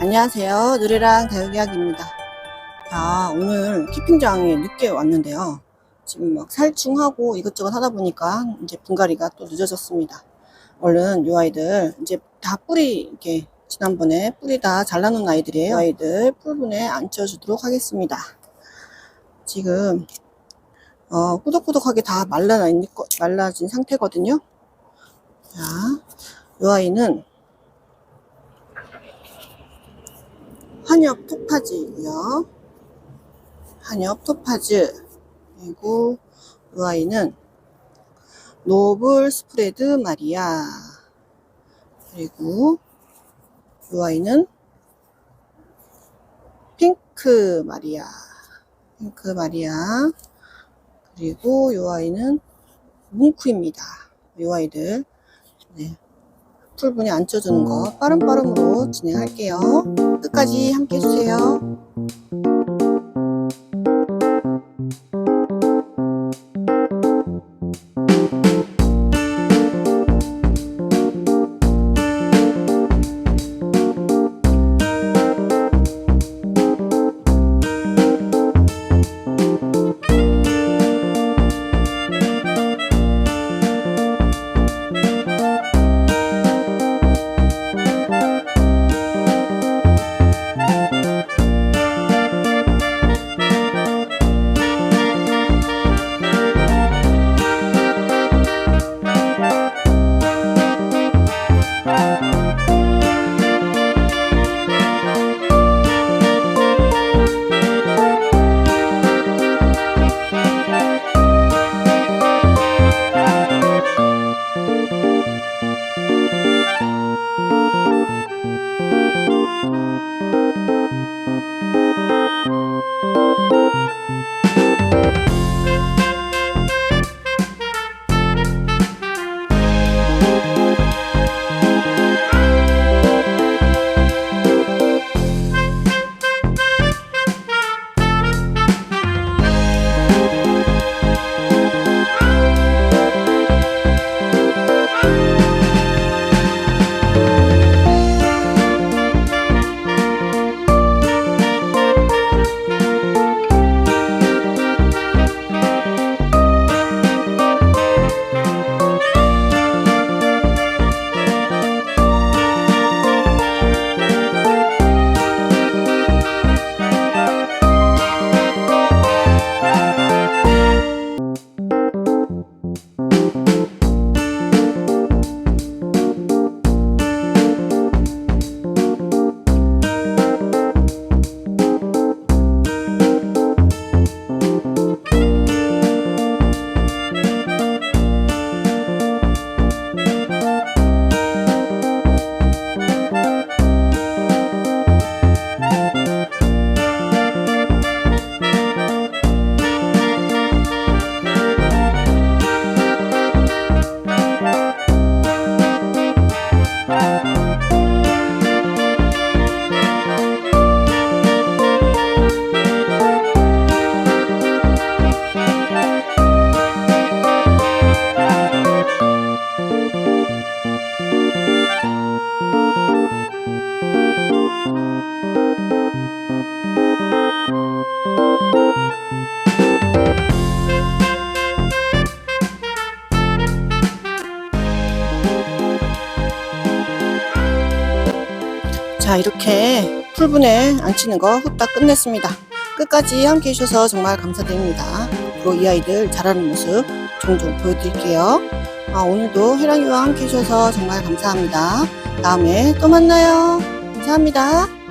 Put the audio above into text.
안녕하세요. 누리랑 다육이야기입니다. 자, 오늘 키핑장에 늦게 왔는데요. 지금 막 살충하고 이것저것 하다 보니까 이제 분갈이가 또 늦어졌습니다. 얼른 이 아이들 이제 다 뿌리 이렇게 지난번에 뿌리 다 잘라놓은 아이들이에요. 이 아이들 풀분에 앉혀주도록 하겠습니다. 지금 어, 꾸덕꾸덕하게 다 말라 말라진 상태거든요. 자, 이 아이는 한엽 토파즈이고요. 한엽 토파즈. 그리고 이 아이는 노블 스프레드 마리아. 그리고 이 아이는 핑크 마리아. 핑크 마리아. 그리고 이 아이는 뭉크입니다. 이 아이들. 네. 풀분에 앉혀주는 거 빠름빠름으로 진행할게요. 끝까지 함께 해주세요. 자, 이렇게 풀분에 앉히는 거 후딱 끝냈습니다. 끝까지 함께 해주셔서 정말 감사드립니다. 앞으로 이 아이들 자라는 모습 종종 보여드릴게요. 아, 오늘도 해랑이와 함께 해주셔서 정말 감사합니다. 다음에 또 만나요. 감사합니다.